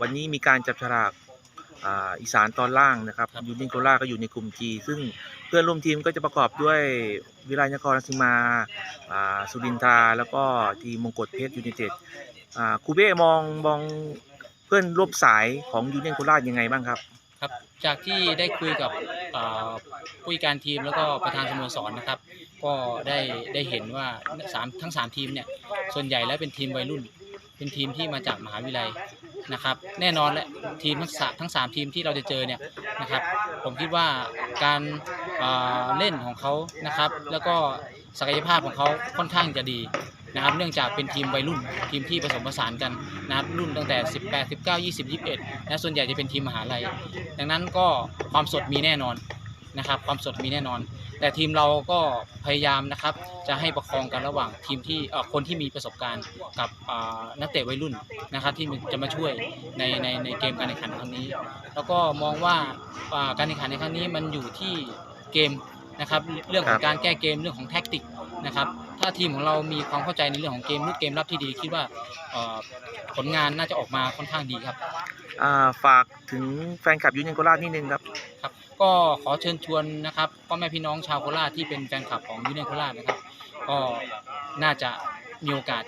วันนี้มีการจับฉลากอ่าอีสานตอนล่างนะครับครับยูนิโคล่าก็อยู่ในกลุ่ม G ซึ่งเพื่อนร่วมทีมก็จะประกอบด้วยวิไลนครราชสีมาอ่าสุรินทราแล้วก็ทีมมงกฎเพชรยูไนเต็ดอ่าครูเบ้มองมองเพื่อนร่วมสายของยูนิโคล่ายังไงบ้างครับครับ จากที่ได้คุยกับอ่าผู้จัดการทีมแล้วก็ประธานสโมสรนะครับ ก็ได้ได้เห็นว่าสามทั้ง 3 ทีมเนี่ยส่วนใหญ่แล้วเป็นทีมวัยรุ่น เป็นทีมที่มาจากมหาวิทยาลัย นะครับ แน่นอนและทีมทั้งสามทั้งสามทีมที่เราจะเจอเนี่ยนะครับ ผมคิดว่าการอ่าเล่นของเขานะครับ แล้วก็ศักยภาพของเขาค่อนข้างจะดีนะครับ เนื่องจากเป็นทีมวัยรุ่นทีมที่ผสมผสานกันนะครับรุ่นตั้งแต่ 18 19 20 21นะส่วนใหญ่จะเป็นทีมมหาลัย ดังนั้นก็ความสดมีแน่นอนนะครับ ความสดมีแน่นอน แต่ทีมเราก็พยายามนะครับ จะให้ประคองกันระหว่างทีมที่เอ่อคนที่มีประสบการณ์กับอ่านักเตะวัยรุ่นนะครับ ที่จะมาช่วยในในในเกมการแข่งขันครั้งนี้ แล้วก็มองว่าอ่าการแข่งขันในครั้งนี้มันอยู่ที่เกมนะครับ เรื่องของการแก้เกมเรื่องของแท็กติกนะครับถ้าทีมของเรามีความเข้าใจในเรื่องของเกมลุกเกมรับที่ดี คิดว่าเอ่อผลงานน่าจะออกมาค่อนข้างดีครับอ่าฝากถึงแฟนคลับยูนิโคล่านิดนึงครับครับ ก็ขอเชิญชวนนะครับพ่อแม่พี่น้องชาวโคราชที่เป็นแฟนคลับของยูเนียนโคราชนะครับ ก็น่าจะมีโอกาส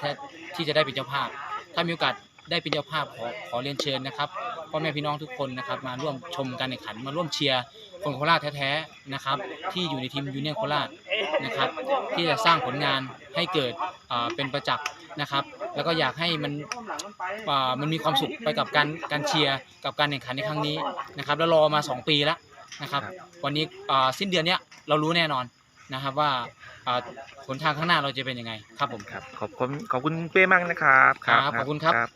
ที่จะได้เป็นเจ้าภาพ ถ้ามีโอกาสได้เป็นเจ้าภาพขอขอเรียนเชิญนะครับพ่อแม่พี่น้องทุกคนนะครับมาร่วมชมการแข่งขันมาร่วมเชียร์คนโคราชแท้ๆนะครับ ที่อยู่ในทีมยูเนียนโคราชนะครับ ที่จะสร้างผลงานให้เกิดเป็นประจักษ์นะครับ แล้วก็อยากให้มันมันมีความสุขไปกับการการเชียร์กับการแข่งขันในครั้งนี้นะครับ แล้วรอมา 2 ปีแล้ว นะครับครับ วันนี้อ่าสิ้นเดือนเนี้ยเรารู้แน่นอนนะครับว่าอ่าหนทางข้างหน้าเราจะเป็นยังไงครับผม ครับขอบคุณขอบคุณเป้มากนะครับครับขอบคุณครับครับ